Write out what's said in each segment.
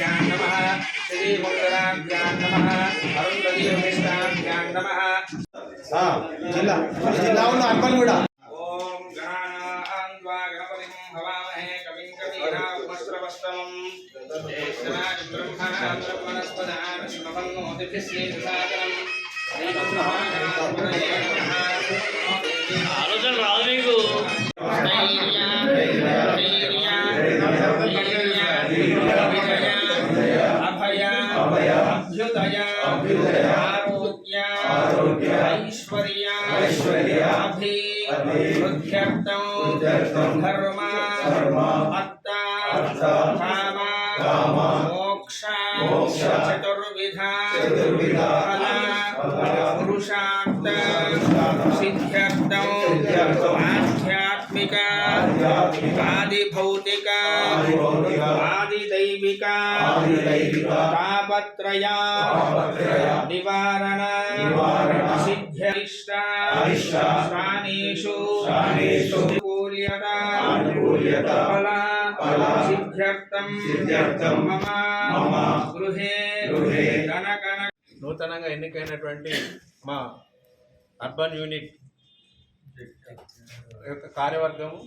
శ్రీనివాసాభ్యాం నమ శ్రీమంగళాభ్యాం నమ అరుంధతీర్మిష్టాభ్యాం నమ ఆ, జిల్లా ఉన్న అర్బన్ కూడా ఓం గణానాం త్వా గణపతిం హవామహే కవిం బ్రహ్మణస్పదాన ఆలోచన రాదు నీకు. అభి వృద్ధ్యర్థం ధర్మ అత్త కామ మోక్ష చతుర్విధ పురుషార్థ సిద్ధ్యర్థం ఆధ్యాత్మిక భౌతిక ఆది దైవిక తాపత్రయ నివారణ. అనుకూల్యత. సిద్ధ్యర్థం. మమ. గృహే. నూతనంగా ఎన్నికైనటువంటి మా అర్బన్ యూనిట్ యొక్క కార్యవర్గము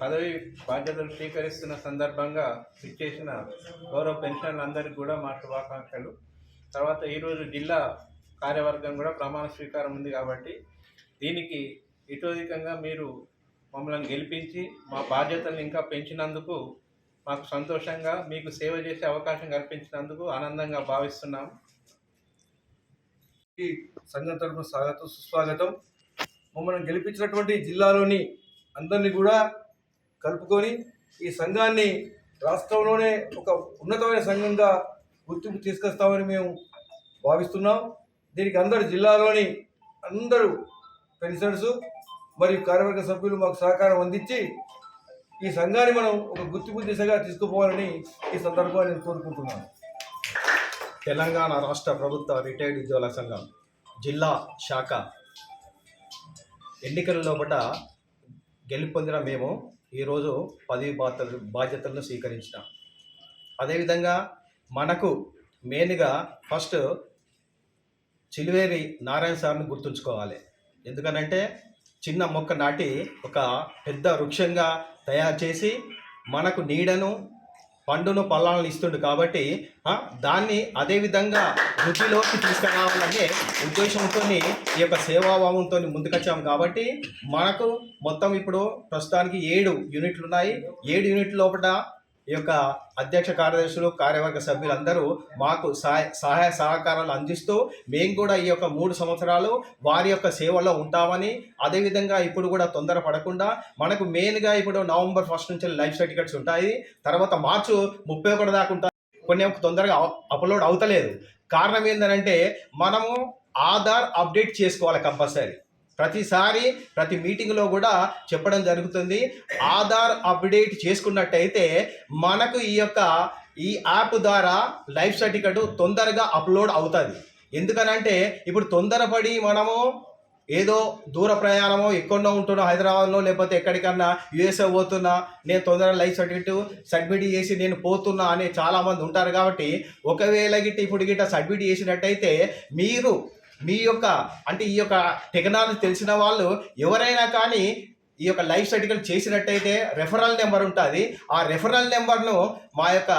పదవి బాధ్యతలు స్వీకరిస్తున్న సందర్భంగా ఇచ్చేసిన గౌరవ పెన్షన్లందరికీ కూడా మా శుభాకాంక్షలు. తర్వాత ఈరోజు జిల్లా కార్యవర్గం కూడా ప్రమాణ స్వీకారం ఉంది కాబట్టి దీనికి ఇటోధికంగా మీరు మమ్మల్ని గెలిపించి మా బాధ్యతలను ఇంకా పెంచినందుకు మాకు సంతోషంగా మీకు సేవ చేసే అవకాశం కల్పించినందుకు ఆనందంగా భావిస్తున్నాం. ఈ సంఘం తరఫున స్వాగతం సుస్వాగతం. మమ్మల్ని గెలిపించినటువంటి జిల్లాలోని అందరినీ కూడా కలుపుకొని ఈ సంఘాన్ని రాష్ట్రంలోనే ఒక ఉన్నతమైన సంఘంగా గుర్తింపు తీసుకొస్తామని మేము భావిస్తున్నాం. దీనికి అందరు జిల్లాలోని అందరూ పెన్షనర్స్ మరియు కార్యవర్గ సభ్యులు మాకు సహకారం అందించి ఈ సంఘాన్ని మనం ఒక గుర్తింపు దిశగా తీసుకుపోవాలని ఈ సందర్భంగా నేను కోరుకుంటున్నాను. తెలంగాణ రాష్ట్ర ప్రభుత్వ రిటైర్డ్ ఉద్యోగుల సంఘం జిల్లా శాఖ. ఎన్నికల లోపల గెలుపొందిన మేము ఈరోజు పదవి బాధ్యతలు బాధ్యతలను స్వీకరించిన. అదేవిధంగా మనకు మెయిన్గా ఫస్ట్ చిలువేరి నారాయణ సార్ని గుర్తుంచుకోవాలి. ఎందుకనంటే చిన్న మొక్క నాటి ఒక పెద్ద వృక్షంగా తయారు చేసి మనకు నీడను పండును పళ్ళాలను ఇస్తుండు కాబట్టి దాన్ని అదేవిధంగా వృద్ధిలోకి తీసుకురావాలనే ఉద్దేశంతో ఈ యొక్క సేవాభావంతో ముందుకొచ్చాము కాబట్టి మనకు మొత్తం ఇప్పుడు ప్రస్తుతానికి ఏడు యూనిట్లు ఉన్నాయి ఏడు యూనిట్ల లోపల ఈ యొక్క అధ్యక్ష కార్యదర్శులు కార్యవర్గ సభ్యులందరూ మాకు సహాయ సహాయ సహకారాలు అందిస్తూ మేము కూడా ఈ యొక్క మూడు సంవత్సరాలు వారి యొక్క సేవలో ఉంటామని అదేవిధంగా ఇప్పుడు కూడా తొందర పడకుండా మనకు మెయిన్గా ఇప్పుడు నవంబర్ ఫస్ట్ నుంచి లైఫ్ సర్టిఫికెట్స్ ఉంటాయి. తర్వాత మార్చు ముప్పై ఒకటి దాకా ఉంటాయి. కొన్ని తొందరగా అప్లోడ్ అవుతలేదు. కారణం ఏంటంటే మనము ఆధార్ అప్డేట్ చేసుకోవాలి కంపల్సరీ. ప్రతిసారి ప్రతి మీటింగ్లో కూడా చెప్పడం జరుగుతుంది. ఆధార్ అప్డేట్ చేసుకున్నట్టయితే మనకు ఈ యొక్క ఈ యాప్ ద్వారా లైఫ్ సర్టిఫికెట్ తొందరగా అప్లోడ్ అవుతుంది. ఎందుకనంటే ఇప్పుడు తొందరపడి మనము ఏదో దూర ప్రయాణమో ఎక్కడో ఉంటున్నా హైదరాబాద్లో లేకపోతే ఎక్కడికన్నా యుఎస్ఏ పోతున్నా నేను తొందరగా లైఫ్ సర్టిఫికెట్ సబ్మిట్ చేసి నేను పోతున్నా అనే చాలామంది ఉంటారు కాబట్టి ఒకవేళ గిట్ట ఇప్పుడు గిట్ట సబ్మిట్ చేసినట్టయితే మీరు మీ యొక్క అంటే ఈ యొక్క టెక్నాలజీ తెలిసిన వాళ్ళు ఎవరైనా కానీ ఈ యొక్క లైఫ్ సర్టిఫికేట్ చేసినట్టయితే రెఫరల్ నెంబర్ ఉంటుంది. ఆ రెఫరల్ నెంబర్ను మా యొక్క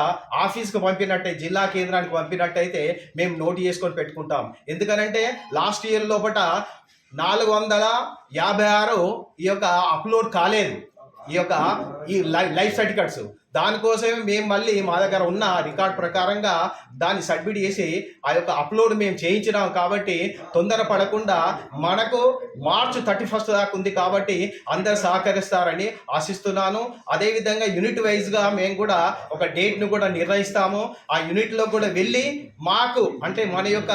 ఆఫీస్కి పంపినట్టే జిల్లా కేంద్రానికి పంపినట్టయితే మేము నోట్ చేసుకొని పెట్టుకుంటాం. ఎందుకనంటే లాస్ట్ ఇయర్ లోపల నాలుగు వందల యాభై ఆరు ఈ యొక్క అప్లోడ్ కాలేదు. ఈ యొక్క ఈ లైఫ్ లైఫ్ సర్టిఫికెట్స్. దానికోసమే మేము మళ్ళీ మా దగ్గర ఉన్న రికార్డ్ ప్రకారంగా దాన్ని సబ్మిట్ చేసి ఆ యొక్క అప్లోడ్ మేము చేయించినాం కాబట్టి తొందర పడకుండా మనకు మార్చ్ థర్టీ ఫస్ట్ దాకా ఉంది కాబట్టి అందరు సహకరిస్తారని ఆశిస్తున్నాను. అదేవిధంగా యూనిట్ వైజ్గా మేము కూడా ఒక డేట్ను కూడా నిర్ణయిస్తాము. ఆ యూనిట్లో కూడా వెళ్ళి మాకు అంటే మన యొక్క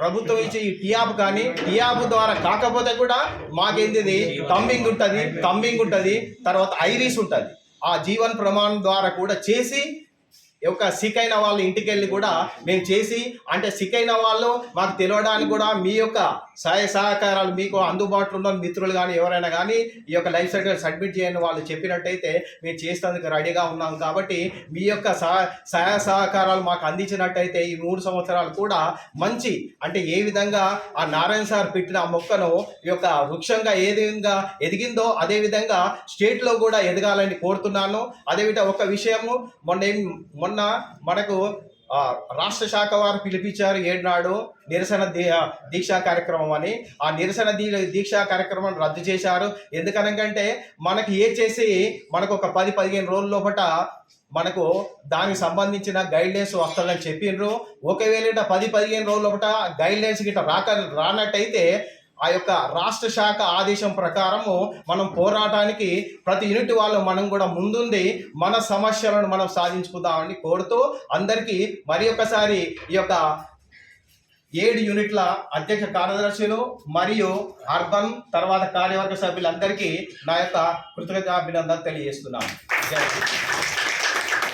ప్రభుత్వం ఇచ్చే ఈ టీఆప్ కానీ టీఆప్ ద్వారా కాకపోతే కూడా మాకేంది తంబింగ్ ఉంటుంది తంబింగ్ ఉంటుంది తర్వాత ఐరిస్ ఉంటుంది. ఆ జీవన్ ప్రమాణం ద్వారా కూడా చేసి యొక్క సిక్ అయిన వాళ్ళ ఇంటికి వెళ్ళి కూడా మేము చేసి అంటే సిక్ అయిన వాళ్ళు మాకు తెలియడానికి కూడా మీ యొక్క సహాయ సహకారాలు మీకు అందుబాటులో ఉన్న మిత్రులు కానీ ఎవరైనా కానీ ఈ యొక్క లైఫ్ సర్టిఫికేట్ సబ్మిట్ చేయని వాళ్ళు చెప్పినట్టయితే మేము చేసేందుకు రెడీగా ఉన్నాం కాబట్టి మీ యొక్క సహా సహాయ సహకారాలు మాకు అందించినట్టయితే ఈ మూడు సంవత్సరాలు కూడా మంచి అంటే ఏ విధంగా ఆ నారాయణ సార్ పెట్టిన ఆ మొక్కను ఈ యొక్క వృక్షంగా ఏ విధంగా ఎదిగిందో అదే విధంగా స్టేట్లో కూడా ఎదగాలని కోరుతున్నాను. అదేవిధంగా ఒక విషయము మొన్న మొన్న మొన్న మనకు రాష్ట్ర శాఖ వారు పిలిపించారు ఏడునాడు నిరసన దీ దీక్షా కార్యక్రమం అని. ఆ నిరసన దీ దీక్షా కార్యక్రమం రద్దు చేశారు. ఎందుకనకంటే మనకి ఏ చేసి మనకు ఒక పది పదిహేను రోజుల లోపల మనకు దానికి సంబంధించిన గైడ్లైన్స్ వస్తారని వస్తుందని చెప్పిండ్రు ఒకవేళ ఇట్లా పది పదిహేను రోజుల లోపల గైడ్లైన్స్ గిట్ట రాక రానట్టయితే ఆ యొక్క రాష్ట్ర శాఖ ఆదేశం ప్రకారము మనం పోరాటానికి ప్రతి యూనిట్ వాళ్ళు మనం కూడా ముందుండి మన సమస్యలను మనం సాధించుకుందామని కోరుతూ అందరికీ మరి ఒకసారి ఈ యొక్క ఏడు యూనిట్ల అధ్యక్ష కార్యదర్శులు మరియు అర్బన్ తర్వాత కార్యవర్గ సభ్యులందరికీ నా యొక్క కృతజ్ఞత అభినందన తెలియజేస్తున్నాను